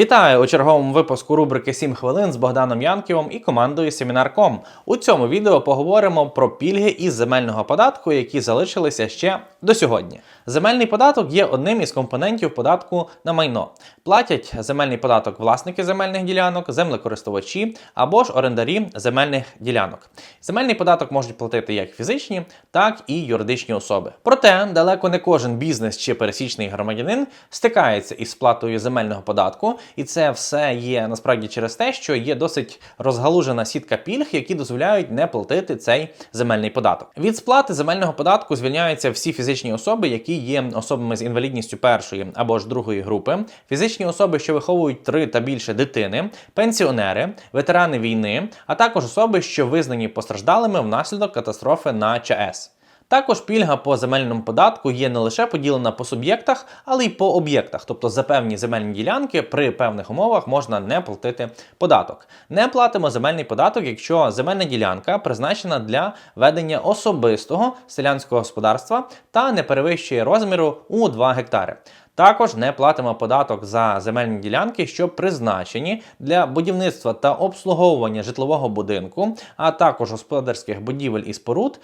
Вітаю у черговому випуску рубрики «7 хвилин з Богданом Янківом і командою Семінар.ком. У цьому відео поговоримо про пільги із земельного податку, які залишилися ще до сьогодні. Земельний податок є одним із компонентів податку на майно. Платять земельний податок власники земельних ділянок, землекористувачі або ж орендарі земельних ділянок. Земельний податок можуть платити як фізичні, так і юридичні особи. Проте далеко не кожен бізнес чи пересічний громадянин стикається із сплатою земельного податку, і це все є насправді через те, що є досить розгалужена сітка пільг, які дозволяють не платити цей земельний податок. Від сплати земельного податку звільняються всі фізичні особи, які є особами з інвалідністю першої або ж другої групи, фізичні особи, що виховують три та більше дитини, пенсіонери, ветерани війни, а також особи, що визнані постраждалими внаслідок катастрофи на ЧАЕС. Також пільга по земельному податку є не лише поділена по суб'єктах, але й по об'єктах. Тобто за певні земельні ділянки при певних умовах можна не платити податок. Не платимо земельний податок, якщо земельна ділянка призначена для ведення особистого селянського господарства та не перевищує розміру у 2 гектари. Також не платимо податок за земельні ділянки, що призначені для будівництва та обслуговування житлового будинку, а також господарських будівель і споруд.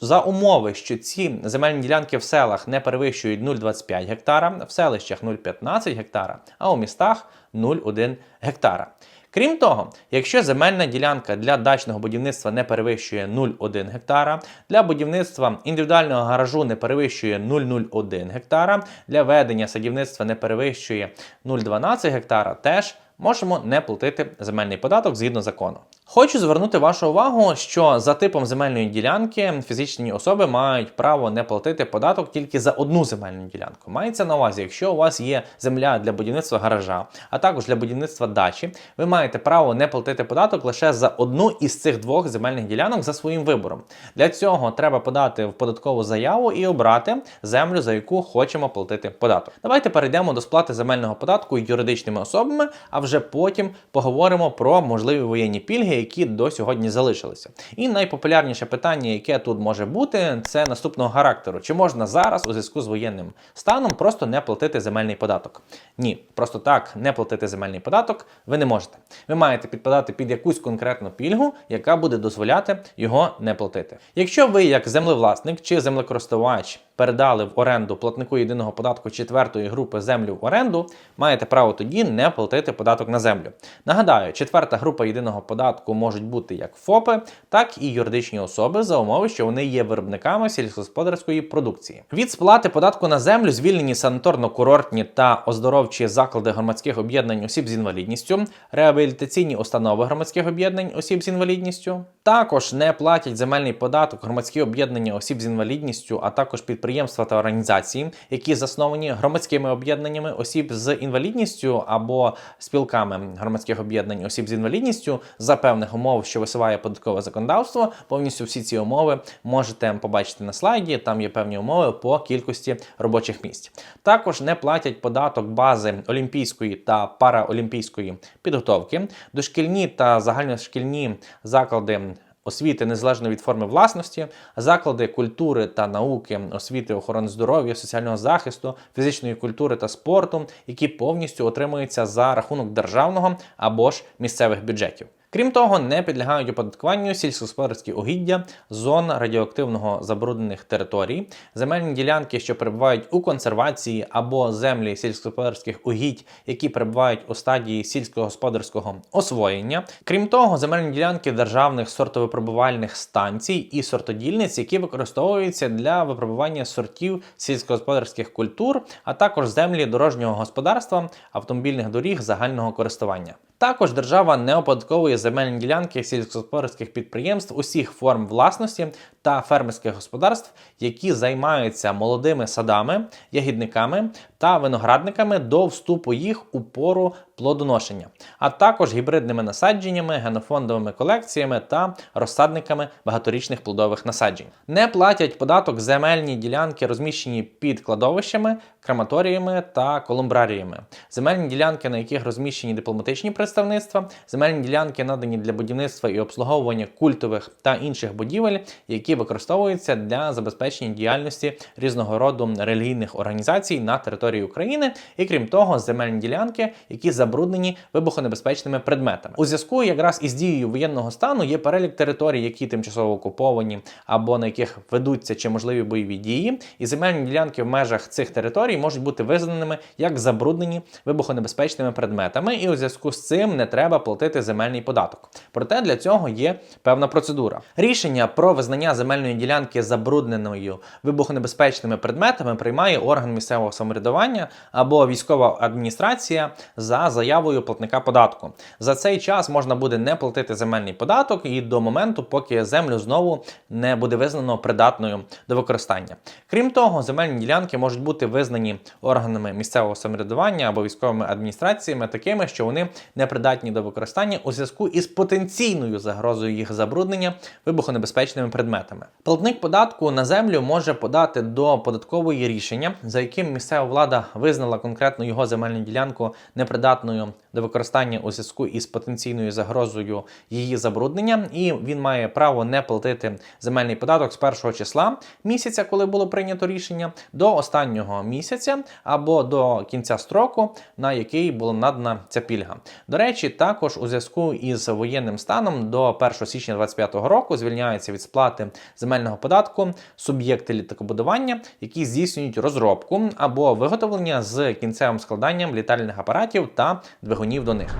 За умови, що ці земельні ділянки в селах не перевищують 0,25 гектара, в селищах 0,15 гектара, а у містах 0,1 гектара. Крім того, якщо земельна ділянка для дачного будівництва не перевищує 0,1 гектара, для будівництва індивідуального гаражу не перевищує 0,01 гектара, для ведення садівництва не перевищує 0,12 гектара, теж можемо не платити земельний податок згідно закону. Хочу звернути вашу увагу, що за типом земельної ділянки фізичні особи мають право не платити податок тільки за одну земельну ділянку. Мається на увазі, якщо у вас є земля для будівництва гаража, а також для будівництва дачі, ви маєте право не платити податок лише за одну із цих двох земельних ділянок за своїм вибором. Для цього треба подати в податкову заяву і обрати землю, за яку хочемо платити податок. Давайте перейдемо до сплати земельного податку юридичними особами, а вже потім поговоримо про можливі воєнні пільги які до сьогодні залишилися. І найпопулярніше питання, яке тут може бути, це наступного характеру: чи можна зараз у зв'язку з воєнним станом просто не платити земельний податок? Ні, просто так не платити земельний податок ви не можете. Ви маєте підпадати під якусь конкретну пільгу, яка буде дозволяти його не платити. Якщо ви, як землевласник чи землекористувач, передали в оренду платнику єдиного податку четвертої групи землю в оренду, маєте право тоді не платити податок на землю. Нагадаю, четверта група єдиного податку можуть бути як ФОПи, так і юридичні особи за умови, що вони є виробниками сільськогосподарської продукції. Від сплати податку на землю звільнені санаторно-курортні та оздоровчі заклади громадських об'єднань осіб з інвалідністю, реабілітаційні установи громадських об'єднань осіб з інвалідністю. Також не платять земельний податок громадські об'єднання осіб з інвалідністю, а також підприємства та організації, які засновані громадськими об'єднаннями осіб з інвалідністю або спілками громадських об'єднань осіб з інвалідністю за певних умов, що висуває податкове законодавство. Повністю всі ці умови можете побачити на слайді. Там є певні умови по кількості робочих місць. Також не платять податок бази олімпійської та параолімпійської підготовки, дошкільні та загальношкільні заклади. Освіти незалежно від форми власності, заклади культури та науки, освіти охорони здоров'я, соціального захисту, фізичної культури та спорту, які повністю отримуються за рахунок державного або ж місцевих бюджетів. Крім того, не підлягають оподаткуванню сільськогосподарські угіддя, зон радіоактивного забруднених територій, земельні ділянки, що перебувають у консервації або землі сільськогосподарських угідь, які перебувають у стадії сільськогосподарського освоєння. Крім того, земельні ділянки державних сортовипробувальних станцій і сортодільниць, які використовуються для випробування сортів сільськогосподарських культур, а також землі дорожнього господарства, автомобільних доріг загального користування. Також держава не оподатковує земельні ділянки сільськогосподарських підприємств усіх форм власності та фермерських господарств, які займаються молодими садами, ягідниками та виноградниками до вступу їх у пору плодоношення, а також гібридними насадженнями, генофондовими колекціями та розсадниками багаторічних плодових насаджень. Не платять податок земельні ділянки, розміщені під кладовищами, крематоріями та колумбраріями, земельні ділянки, на яких розміщені дипломатичні представництва, земельні ділянки надані для будівництва і обслуговування культових та інших будівель, які використовуються для забезпечення діяльності різного роду релігійних організацій на території України, і крім того, земельні ділянки, які забруднені вибухонебезпечними предметами. У зв'язку якраз із дією воєнного стану є перелік територій, які тимчасово окуповані або на яких ведуться чи можливі бойові дії, і земельні ділянки в межах цих територій можуть бути визнаними як забруднені вибухонебезпечними предметами, і у зв'язку з цим не треба платити земельний податок. Проте для цього є певна процедура. Рішення про визнання земельної ділянки забрудненою вибухонебезпечними предметами приймає орган місцевого самоврядування або військова адміністрація за заявою платника податку. За цей час можна буде не платити земельний податок і до моменту, поки землю знову не буде визнано придатною до використання. Крім того, земельні ділянки можуть бути визнані органами місцевого самоврядування або військовими адміністраціями такими, що вони непридатні до використання у зв'язку із потенційною загрозою їх забруднення вибухонебезпечними предметами. Платник податку на землю може подати до податкової рішення, за яким місцева влада визнала конкретно його земельну ділянку непридатною до використання у зв'язку із потенційною загрозою її забруднення, і він має право не платити земельний податок з першого числа місяця, коли було прийнято рішення, до останнього місяця або до кінця строку, на який була надана ця пільга. До речі, також у зв'язку із воєнним станом до 1 січня 2025 року звільняються від сплати земельного податку суб'єкти літакобудування, які здійснюють розробку або виготовлення з кінцевим складанням літальних апаратів та двигунів до них.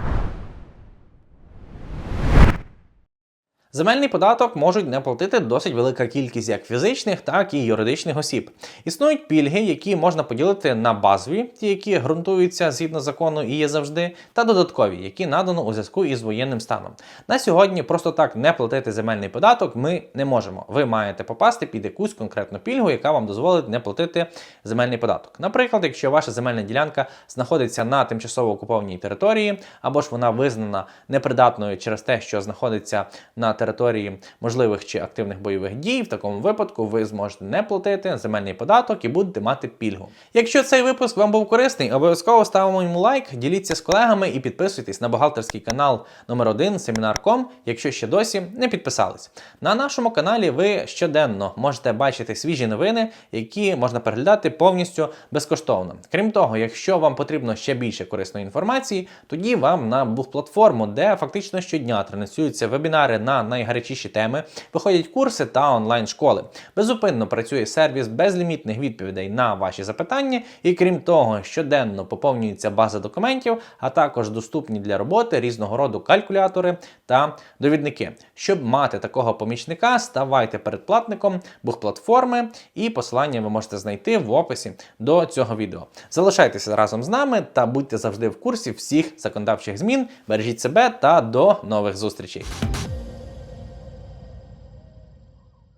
Земельний податок можуть не платити досить велика кількість як фізичних, так і юридичних осіб. Існують пільги, які можна поділити на базові, ті, які ґрунтуються згідно закону і є завжди, та додаткові, які надано у зв'язку із воєнним станом. На сьогодні просто так не платити земельний податок ми не можемо. Ви маєте попасти під якусь конкретну пільгу, яка вам дозволить не платити земельний податок. Наприклад, якщо ваша земельна ділянка знаходиться на тимчасово окупованій території, або ж вона визнана непридатною через те, що знаходиться на території можливих чи активних бойових дій, в такому випадку ви зможете не платити земельний податок і будете мати пільгу. Якщо цей випуск вам був корисний, обов'язково ставимо йому лайк, діліться з колегами і підписуйтесь на бухгалтерський канал номер 1 Семінар.ком, якщо ще досі не підписались. На нашому каналі ви щоденно можете бачити свіжі новини, які можна переглядати повністю безкоштовно. Крім того, якщо вам потрібно ще більше корисної інформації, тоді вам на бух-платформу, де фактично щодня транслюються вебінари на найгарячіші теми, виходять курси та онлайн-школи. Безупинно працює сервіс безлімітних відповідей на ваші запитання, і крім того, щоденно поповнюється база документів, а також доступні для роботи різного роду калькулятори та довідники. Щоб мати такого помічника, ставайте передплатником бух-платформи, і посилання ви можете знайти в описі до цього відео. Залишайтеся разом з нами та будьте завжди в курсі всіх законодавчих змін. Бережіть себе та до нових зустрічей.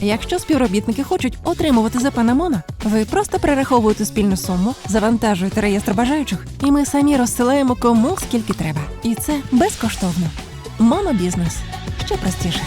Якщо співробітники хочуть отримувати ЗП на ви просто перераховуєте спільну суму, завантажуєте реєстр бажаючих, і ми самі розсилаємо кому скільки треба. І це безкоштовно. Монобізнес ще простіше.